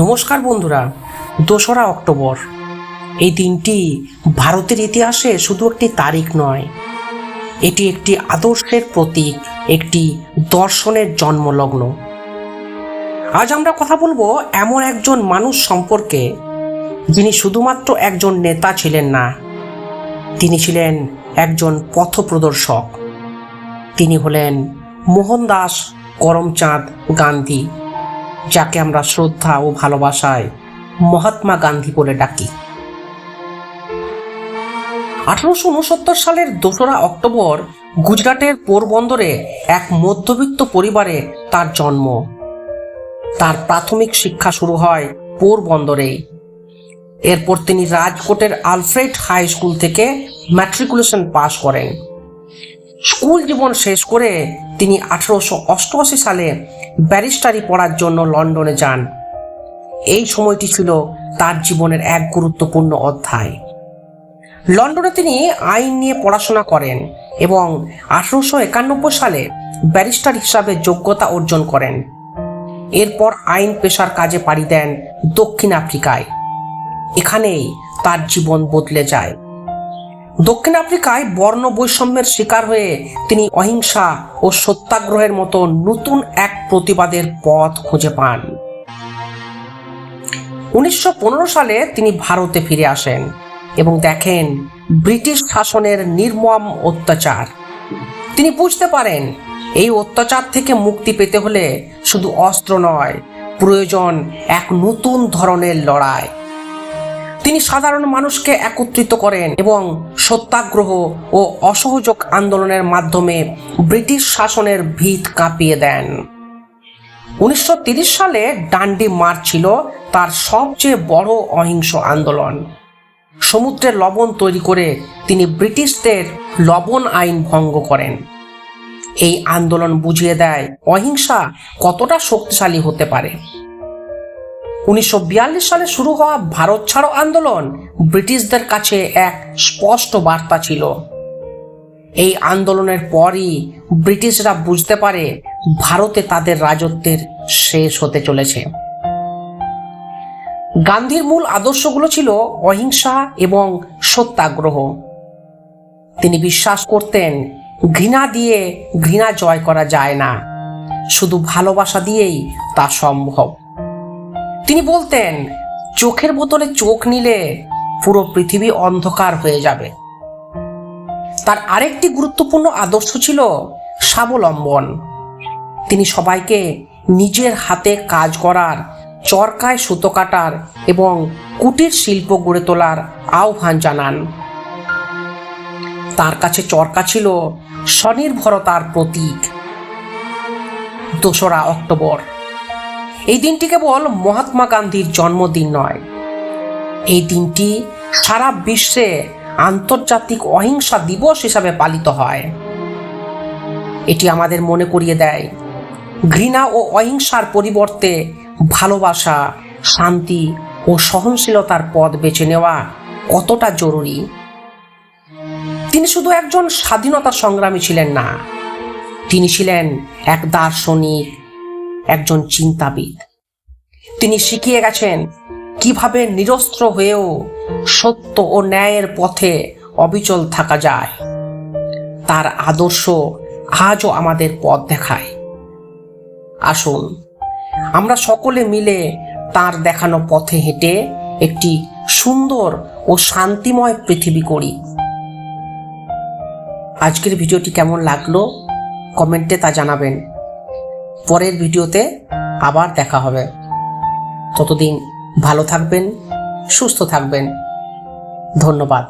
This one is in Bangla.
নমস্কার বন্ধুরা, দোসরা অক্টোবর। এই দিনটি ভারতের ইতিহাসে শুধু একটি তারিখ নয়, এটি একটি আদর্শের প্রতীক, একটি দর্শনের জন্মলগ্ন। আজ আমরা কথা বলব এমন একজন মানুষ সম্পর্কে, যিনি শুধুমাত্র একজন নেতা ছিলেন না, তিনি ছিলেন একজন পথপ্রদর্শক তিনি হলেন মোহনদাস করমচাঁদ গান্ধী। যাকে আমরা শ্রদ্ধা ও ভালোবাসায় মহাত্মা গান্ধী বলে ডাকি। আঠারোশো উনসত্তর সালের দোসরা অক্টোবর গুজরাটের পোরবন্দরে এক মধ্যবিত্ত পরিবারে তার জন্ম। তার প্রাথমিক শিক্ষা শুরু হয় পোরবন্দরে। এরপর তিনি রাজকোটের আলফ্রেড হাই স্কুল থেকে ম্যাট্রিকুলেশন পাশ করেন। স্কুল জীবন শেষ করে তিনি আঠারোশো অষ্টআশি সালে ব্যারিস্টারি পড়ার জন্য লন্ডনে যান। এই সময়টি ছিল তার জীবনের এক গুরুত্বপূর্ণ অধ্যায়। লন্ডনে তিনি আইন নিয়ে পড়াশোনা করেন এবং আঠারোশো একানব্বই সালে ব্যারিস্টার হিসাবে যোগ্যতা অর্জন করেন। এরপর আইন পেশার কাজে পাড়ি দেন দক্ষিণ আফ্রিকায়। এখানেই তার জীবন বদলে যায়। দক্ষিণ আফ্রিকায় বর্ণ বৈষম্যের শিকার হয়ে তিনি অহিংসা ও সত্যাগ্রহের মতো নতুন এক প্রতিবাদের পথ খুঁজে পান। উনিশশো পনেরো সালে তিনি ভারতে ফিরে আসেন এবং দেখেন ব্রিটিশ শাসনের নির্মম অত্যাচার। তিনি বুঝতে পারেন, এই অত্যাচার থেকে মুক্তি পেতে হলে শুধু অস্ত্র নয়, প্রয়োজন এক নতুন ধরনের লড়াই। তিনি সাধারণ মানুষকে একত্রিত করেন এবং সত্যাগ্রহ ও অসহযোগ আন্দোলনের মাধ্যমে ব্রিটিশ শাসনের ভিত কাঁপিয়ে দেন। উনিশশো সালে ডান্ডি মার্চ ছিল তার সবচেয়ে বড় অহিংস আন্দোলন। সমুদ্রে লবণ তৈরি করে তিনি ব্রিটিশদের লবণ আইন ভঙ্গ করেন। এই আন্দোলন বুঝিয়ে দেয় অহিংসা কতটা শক্তিশালী হতে পারে। উনিশশো বিয়াল্লিশ সালে শুরু হওয়া ভারত ছাড়ো আন্দোলন ব্রিটিশদের কাছে এক স্পষ্ট বার্তা ছিল। এই আন্দোলনের পরই ব্রিটিশরা বুঝতে পারে ভারতে তাদের রাজত্বের শেষ হতে চলেছে। গান্ধীর মূল আদর্শগুলো ছিল অহিংসা এবং সত্যাগ্রহ। তিনি বিশ্বাস করতেন, ঘৃণা দিয়ে ঘৃণা জয় করা যায় না। শুধু ভালোবাসা দিয়েই তা সম্ভব। তিনি বলতেন, চোখের বোতলে চোখ নিলে পুরো পৃথিবী অন্ধকার হয়ে যাবে। তার আরেকটি গুরুত্বপূর্ণ আদর্শ ছিল স্বাবলম্বন। তিনি সবাইকে নিজের হাতে কাজ করার, চরকায় সুতো কাটার এবং কুটির শিল্প গড়ে তোলার আহ্বান জানান। তার কাছে চরকা ছিল স্বনির্ভরতার প্রতীক। দোসরা অক্টোবর। এই দিনটি কেবল মহাত্মা গান্ধীর জন্মদিন নয়। এই দিনটি সারা বিশ্বে আন্তর্জাতিক অহিংসা দিবস হিসাবে পালিত হয়। এটি আমাদের মনে করিয়ে দেয়, ঘৃণা ও অহিংসার পরিবর্তে ভালোবাসা, শান্তি ও সহনশীলতার পথ বেছে নেওয়া কতটা জরুরি? তিনি শুধু একজন স্বাধীনতা সংগ্রামী ছিলেন না, তিনি ছিলেন এক দার্শনিক একজন চিন্তাবিদ। তিনি শিখিয়ে গেছেন কীভাবে নিরস্ত্র হয়েও সত্য ও ন্যায়ের পথে অবিচল থাকা যায়। তার আদর্শ আজও আমাদের পথ দেখায়। আসুন, আমরা সকলে মিলে তার দেখানো পথে হেঁটে একটি সুন্দর ও শান্তিময় পৃথিবী করি আজকের ভিডিওটি কেমন লাগল? কমেন্টে তা জানাবেন। পরের ভিডিওতে আবার দেখা হবে। ততদিন ভালো থাকবেন সুস্থ থাকবেন। ধন্যবাদ।